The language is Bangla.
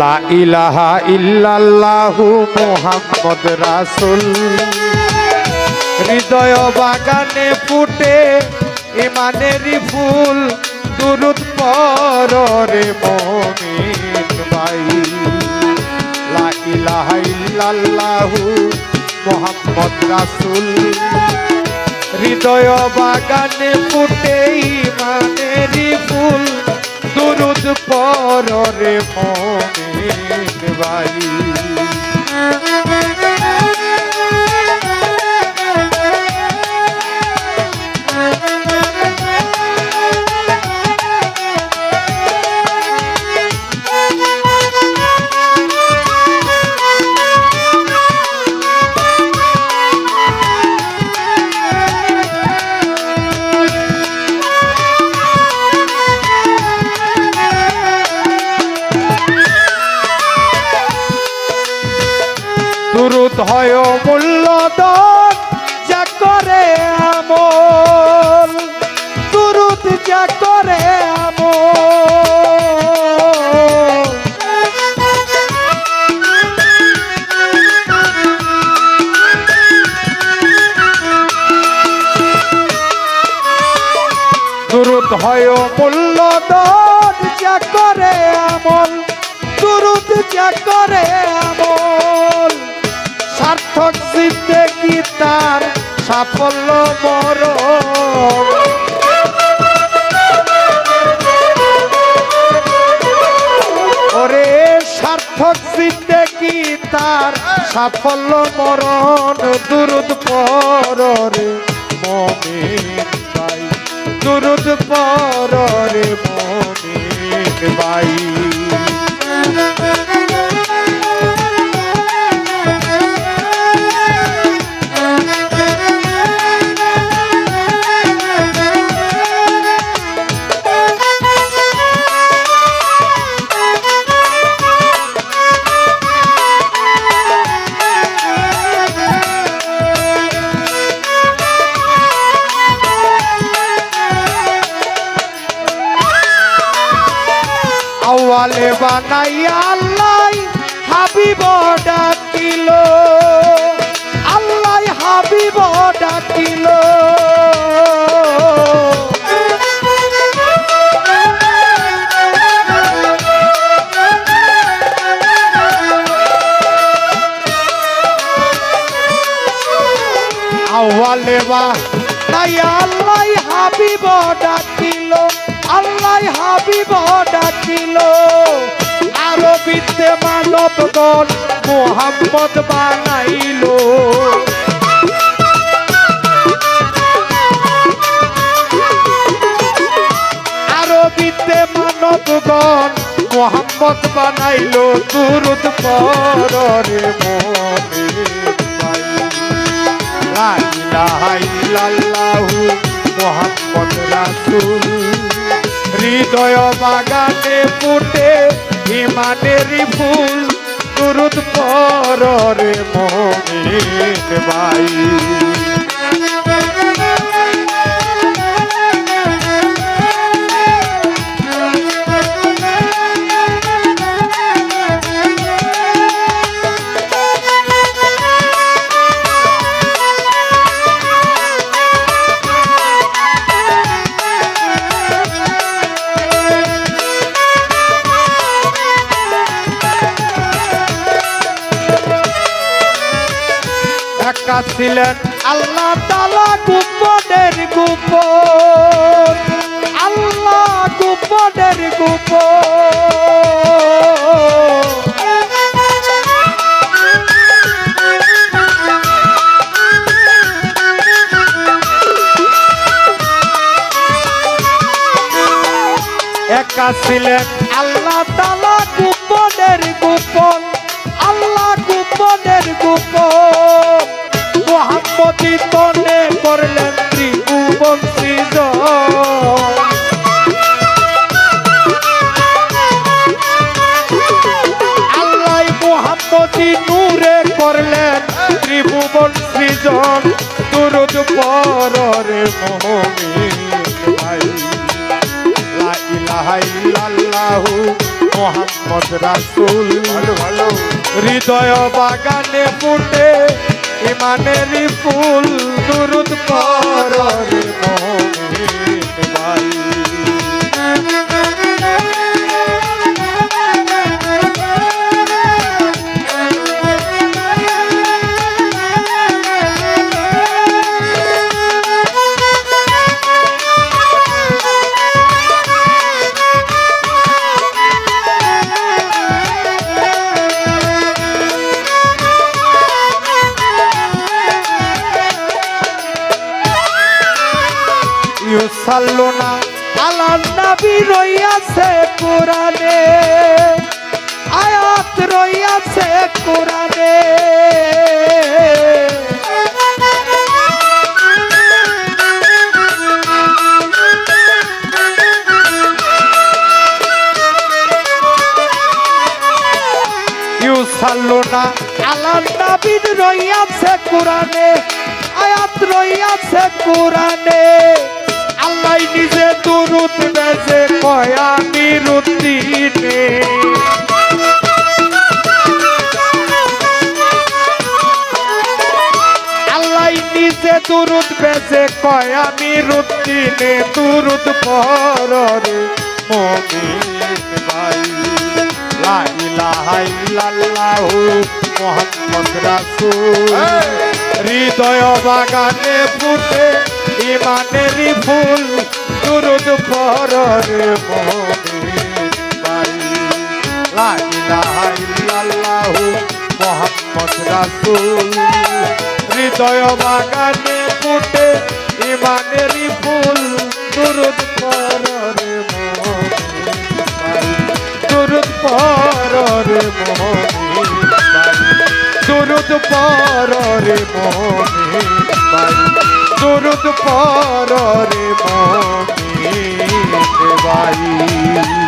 লা ইলাহা ইল্লাল্লাহু মুহাম্মদ রাসূল। হৃদয় বাগানে ফুটে ইমানেরই ফুল, দুরুদ পরে মমিন ভাই। লা ইলাহা ইল্লাল্লাহু মুহাম্মদ রাসূল। হৃদয় বাগানে ফুটে ইমানেরই ফুল, দুরুদ পরে মমিন ভাই। হয় মূল্যদন যা করে আমল। দুরুদ যা করে আমল। হয় মূল্যদন যা করে আমল। দুরুদ যা করে আমল। সার্থক কি তার সাফল্য মর ওরে, সার্থক কি তার সাফল্য মরণ? দুরুদ পরে মমিন ভাই দুরুদ পরে মমিন ভাই বানাইয়া আল্লাহ হাবিব ডাকিল। আল্লাহ হাবিব ডাকিল। আওয়ালে বানাইয়া আল্লাহ হাবিব ডাকিল। আল্লাহ হাবিব ডাকিল। আরবিতে মানবগণ মোহাম্মদ বানাইল। আরবিতে মানবগণ মোহাম্মদ বানাইল, দুরুদ পরে লা ইলাহা ইল্লাল্লাহু মুহাম্মদ রাসূল। হৃদয় বাগানে ফুটে ইমানেরই ফুল দুরুদ রে মমিন ভাই। ছিলেন আল্লাহ তালা গুপনের গুপন আল্লাহ গুপনের গুপন একা ছিলেন আল্লাহ তালা গোপনের গোপন আল্লাহ গোপনের গোপন মোহাম্মদি তনে করলেন ত্রিভুবন সৃজন আল্লাহ মোহাম্মদি নূরে করলেন ত্রিভুবন সৃজন দুরুদ পরে মোহমিন ভাই। লা ইলাহা ইল্লাল্লাহু মোহাম্মদ রাসুল। ভালো ভালো হৃদয় বাগানে ফুটে ইমানেরই ফুল দুরুদ পর আলা নবী রইয়াছে কোরআনে। আয়াত রইয়াছে কোরআনে। নবী রইয়াছে কোরআনে। আয়াত রইয়াছে কোরআনে। আল্লাহ নিজে দুরুদ বেজে, কয়া নিরুদ্দিনে আল্লাহ নিজে দুরুদ বেজে, কয়া নিরুদ্দিনে দুরুদ পরে মমিন ভাই। লা ইলাহা ইল্লাল্লাহু মুহাম্মদ রাসূল। হৃদয় বাগানে ফুটে, ইমানেরই ফুল, দুরুদ পরে মমিন ভাই লা ইলাহা ইল্লাল্লাহু মুহাম্মদ রাসূল। হৃদয় বাগানে ফুটে, ইমানেরই ফুল, দুরুদ পরে মমিন ভাই দুরুদ পরে দুরুদ পরে মমিন ভাই। দুরুদ পরে মনে ভাই।